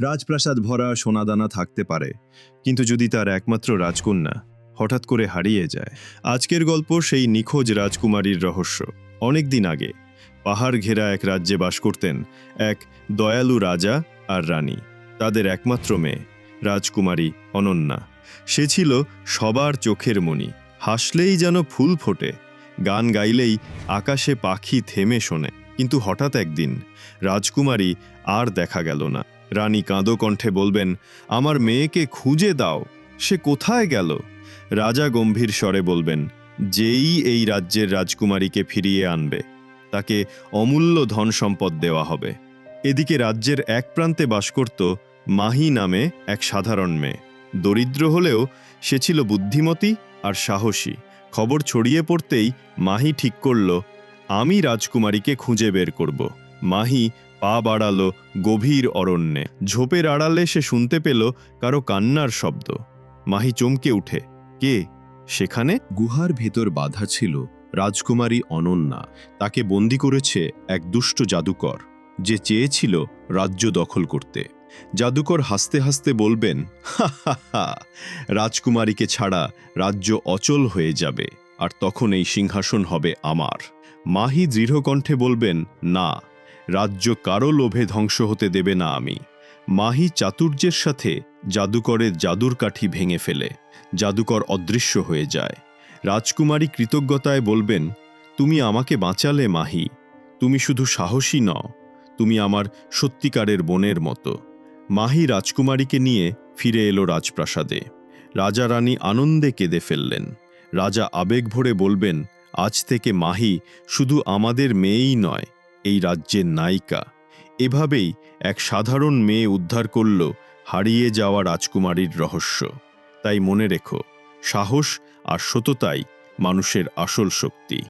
রাজপ্রাসাদ ভরা সোনাদানা থাকতে পারে, কিন্তু যদি তার একমাত্র রাজকন্যা হঠাৎ করে হারিয়ে যায়, আজকের গল্প সেই নিখোঁজ রাজকুমারীর রহস্য। অনেক দিন আগে পাহাড় ঘেরা এক রাজ্যে বাস করতেন এক দয়ালু রাজা আর রানী। তাদের একমাত্র মেয়ে, রাজকুমারী অনন্যা। সে ছিল সবার চোখের মণি। হাসলেই যেন ফুল ফোটে, গান গাইলেই আকাশে পাখি থেমে শোনে। কিন্তু হঠাৎ একদিন রাজকুমারী আর দেখা গেল না। রানী কাঁদো কণ্ঠে বলবেন, আমার মেয়েকে খুঁজে দাও, সে কোথায় গেল? রাজা গম্ভীর স্বরে বলবেন, যেই এই রাজ্যের রাজকুমারীকে ফিরিয়ে আনবে, তাকে অমূল্য ধন সম্পদ দেওয়া হবে। এদিকে রাজ্যের এক প্রান্তে বাস করত মাহি নামে এক সাধারণ মেয়ে। দরিদ্র হলেও সে ছিল বুদ্ধিমতী আর সাহসী। খবর ছড়িয়ে পড়তেই মাহি ঠিক করল, আমি রাজকুমারীকে খুঁজে বের করব। মাহি পা বাড়ালো গভীর অরণ্যে। ঝোপের আড়ালে সে শুনতে পেল কারও কান্নার শব্দ। মাহি চমকে উঠে, কে? সেখানে? গুহার ভেতর বাধা ছিল রাজকুমারী অনন্যা। তাকে বন্দি করেছে এক দুষ্ট জাদুকর, যে চেয়েছিল রাজ্য দখল করতে। জাদুকর হাসতে হাসতে বলবেন রাজকুমারীকে ছাড়া রাজ্য অচল হয়ে যাবে, আর তখন এই সিংহাসন হবে আমার। মাহি দৃঢ়কণ্ঠে বলবেন, না রাজ্য কারও লোভে ধ্বংস হতে দেবে না আমি। মাহি চাতুর্যের সাথে জাদুকরের জাদুর কাঠি ভেঙে ফেলে। জাদুকর অদৃশ্য হয়ে যায়। রাজকুমারী কৃতজ্ঞতায় বলবেন, তুমি আমাকে বাঁচালে মাহি। তুমি শুধু সাহসী নও, তুমি আমার সত্যিকারের বোনের মতো। মাহি রাজকুমারীকে নিয়ে ফিরে এলো রাজপ্রাসাদে। রাজা রানী আনন্দে কেঁদে ফেললেন। রাজা আবেগ ভরে বলবেন, আজ থেকে মাহি শুধু আমাদের মেয়েই নয় এই রাজ্যের নায়িকা। এভাবেই এক সাধারণ মেয়ে উদ্ধার করল হারিয়ে যাওয়া রাজকুমারীর রহস্য। তাই মনে রেখো, সাহস আর সততাই মানুষের আসল শক্তি।